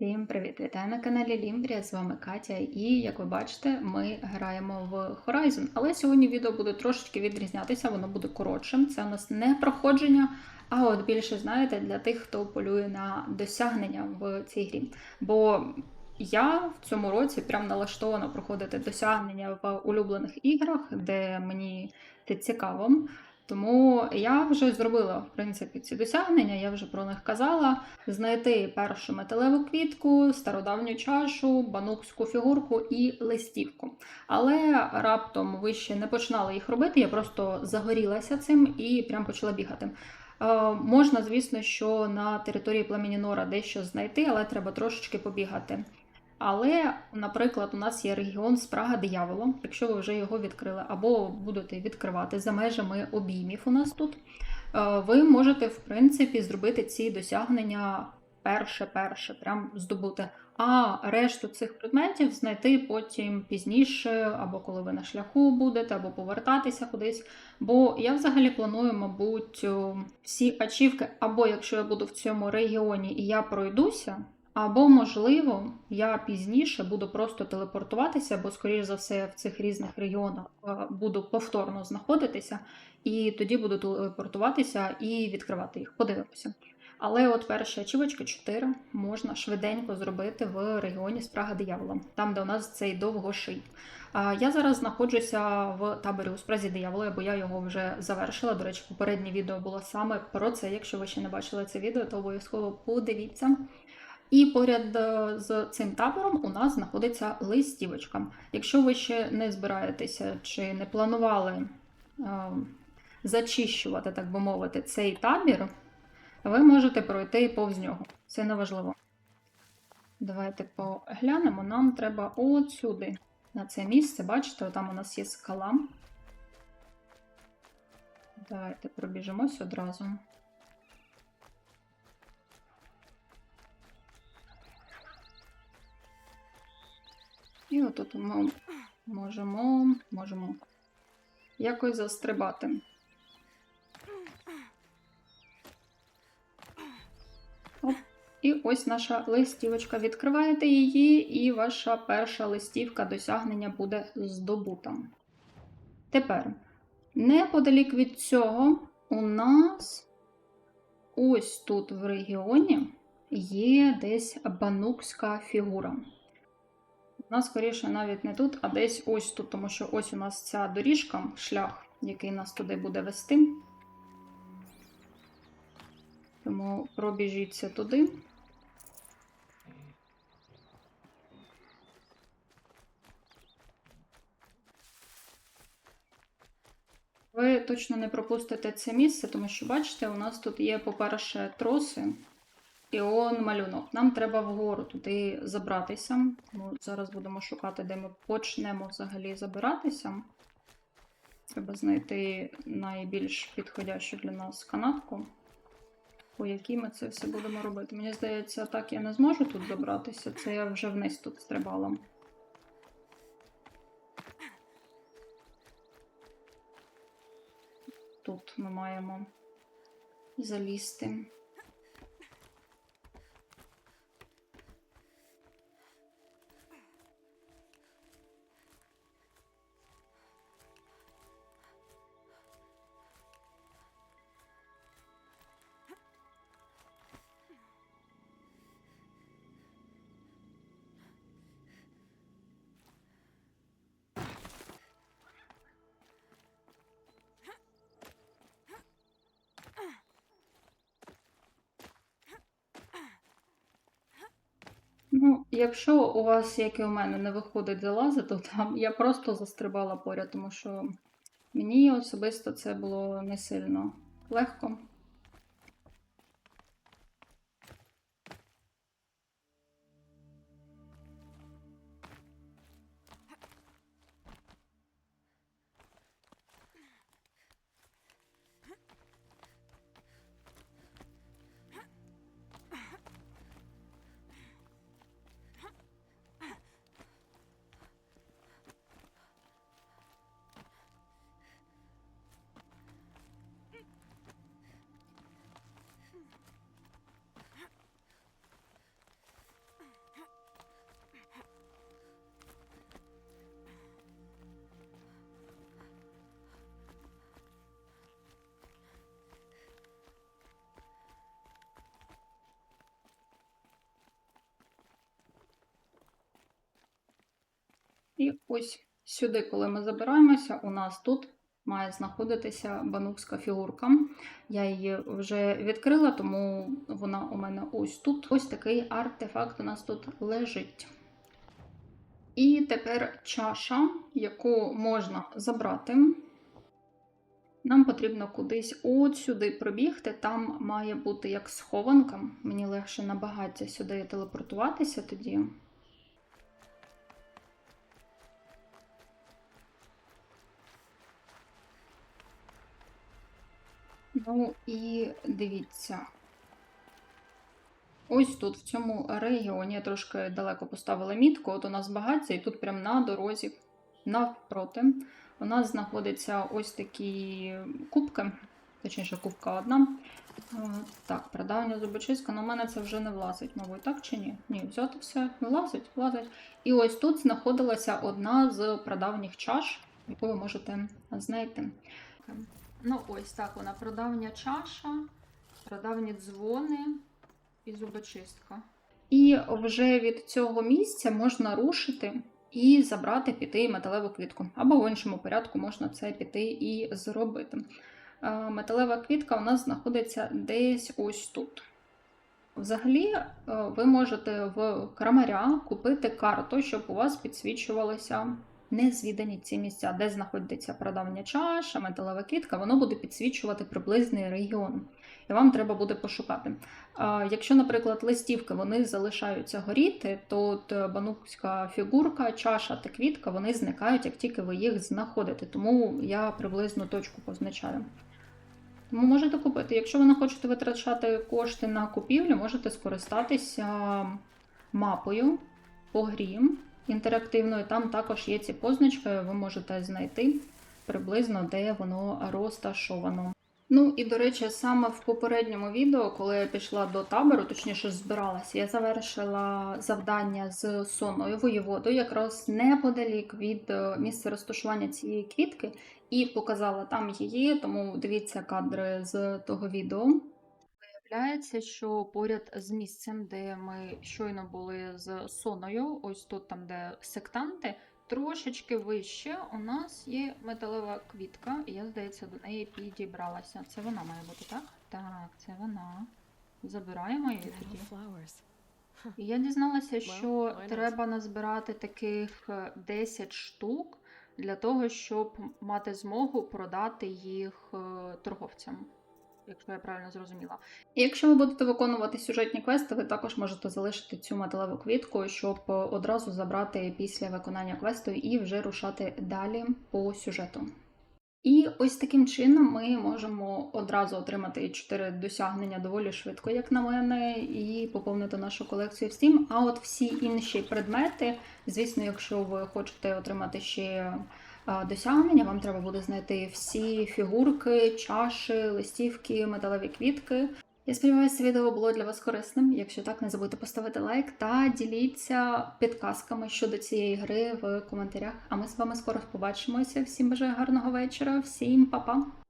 Всім привіт! Вітаю на каналі Лімбрія. З вами Катя. І як ви бачите, ми граємо в Horizon. Але сьогодні відео буде трошечки відрізнятися, воно буде коротшим. Це у нас не проходження, а от більше, знаєте, для тих, хто полює на досягнення в цій грі. Бо я в цьому році прям налаштована проходити досягнення в улюблених іграх, де мені це цікаво. Тому я вже зробила в принципі ці досягнення, я вже про них казала. Знайти першу металеву квітку, стародавню чашу, банукську фігурку і листівку. Але раптом ви ще не починали їх робити, я просто загорілася цим і прям почала бігати. Е, можна, звісно, що на території племені Нора дещо знайти, але треба трошечки побігати. Але, наприклад, у нас є регіон Спрага диявола, якщо ви вже його відкрили, або будете відкривати за межами обіймів у нас тут, е, ви можете, в принципі, зробити ці досягнення перше-перше, прям здобути. А решту цих предметів знайти потім пізніше, або коли ви на шляху будете, або повертатися кудись. Бо я взагалі планую, мабуть, всі ачівки, або якщо я буду в цьому регіоні і я пройдуся. Або, можливо, я пізніше буду просто телепортуватися, бо, скоріш за все, в цих різних регіонах е, буду повторно знаходитися, і тоді буду телепортуватися і відкривати їх. Подивимося. Але от перша ачівочка 4 можна швиденько зробити в регіоні Спрага диявола, там, де у нас цей довгоший. Я зараз знаходжуся в таборі у спразі диявола, бо я його вже завершила. До речі, попереднє відео було саме про це. Якщо ви ще не бачили це відео, то обов'язково подивіться. І поряд е, з цим табором у нас знаходиться листівочка. Якщо ви ще не збираєтеся чи не планували е, зачищувати, так би мовити, цей табір, ви можете пройти повз нього. Це не важливо. Давайте поглянемо. Нам треба от сюди, на це місце. Бачите, там у нас є скала. Давайте пробіжимось одразу. І отут ми можемо, можемо якось застрибати. Оп. І ось наша листівочка. Відкриваєте її, і ваша перша листівка досягнення буде здобута. Тепер, неподалік від цього, у нас ось тут в регіоні є десь банукська фігура. Вона, скоріше, навіть не тут, а десь ось тут, тому що ось у нас ця доріжка, шлях, який нас туди буде вести. Тому пробіжіться туди. Ви точно не пропустите це місце, тому що, бачите, у нас тут є, по-перше, троси. І он малюнок. Нам треба вгору туди забратися. Ми зараз будемо шукати, де ми почнемо взагалі забиратися. Треба знайти найбільш підходящу для нас канатку, по якій ми це все будемо робити. Мені здається, так я не зможу тут забратися. Це я вже вниз тут стрибала. Тут ми маємо залізти. Ну, якщо у вас, як і у мене, не виходить залазити, то там я просто застрибала поряд, тому що мені особисто це було не сильно легко. І ось сюди, коли ми забираємося, у нас тут має знаходитися банукська фігурка. Я її вже відкрила, тому вона у мене ось тут. Ось такий артефакт у нас тут лежить. І тепер чаша, яку можна забрати. Нам потрібно кудись от сюди пробігти. Там має бути як схованка. Мені легше на багаття сюди телепортуватися тоді. Ну і дивіться. Ось тут, в цьому регіоні, я трошки далеко поставила мітку. От у нас багаття, і тут прямо на дорозі навпроти. У нас знаходяться ось такі кубки, точніше, кубка одна. Е, Так, прадавня зубочистка, на мене це вже не влазить, мабуть, так чи ні? Ні, взяти все влазить, влазить. І ось тут знаходилася одна з прадавніх чаш, яку ви можете знайти. Ну, ось так вона прадавня чаша, прадавні дзвони і зубочистка. І вже від цього місця можна рушити і забрати піти металеву квітку. Або в іншому порядку можна це піти і зробити. Е, Металева квітка у нас знаходиться десь ось тут. Взагалі, е, ви можете в крамаря купити карту, щоб у вас підсвічувалися незвідані ці місця, де знаходиться прадавня чаша, металева квітка, воно буде підсвічувати приблизний регіон. І вам треба буде пошукати. Якщо, наприклад, листівки вони залишаються горіти, то е, банукська фігурка, чаша та квітка вони зникають, як тільки ви їх знаходите. Тому я приблизну точку позначаю. Тому можете купити. Якщо ви не хочете витрачати кошти на купівлю, можете скористатися мапою по грі інтерактивною. Там також є ці позначки, ви можете знайти приблизно, де воно розташовано. Ну і до речі, саме в попередньому відео, коли я пішла до табору, точніше збиралася, я завершила завдання з сонною воєводою, якраз неподалік від е, місця розташування цієї квітки, і показала там її, тому дивіться кадри з того відео. Виявляється, що поряд з місцем, де ми щойно були з соною, ось тут там, де сектанти, трошечки вище у нас є металева квітка, і я, здається, до неї підібралася. Це вона має бути, так? Так, це вона. Забираємо її тоді. І я дізналася, що треба назбирати таких е, 10 штук для того, щоб мати змогу продати їх е, торговцям. Якщо я правильно зрозуміла. І якщо ви будете виконувати сюжетні квести, ви також можете залишити цю металеву квітку, щоб одразу забрати після виконання квесту і вже рушати далі по сюжету. І ось таким чином ми можемо одразу отримати 4 досягнення доволі швидко, як на мене, і поповнити нашу колекцію в Steam. А от всі інші предмети, звісно, якщо ви хочете отримати ще досягнення, вам треба буде знайти всі фігурки, чаші, листівки, металеві квітки. Я сподіваюся, відео було для вас корисним. Якщо так, не забудьте поставити лайк та діліться підказками щодо цієї гри в коментарях. А ми з вами скоро побачимося. Всім бажаю гарного вечора, всім па-па!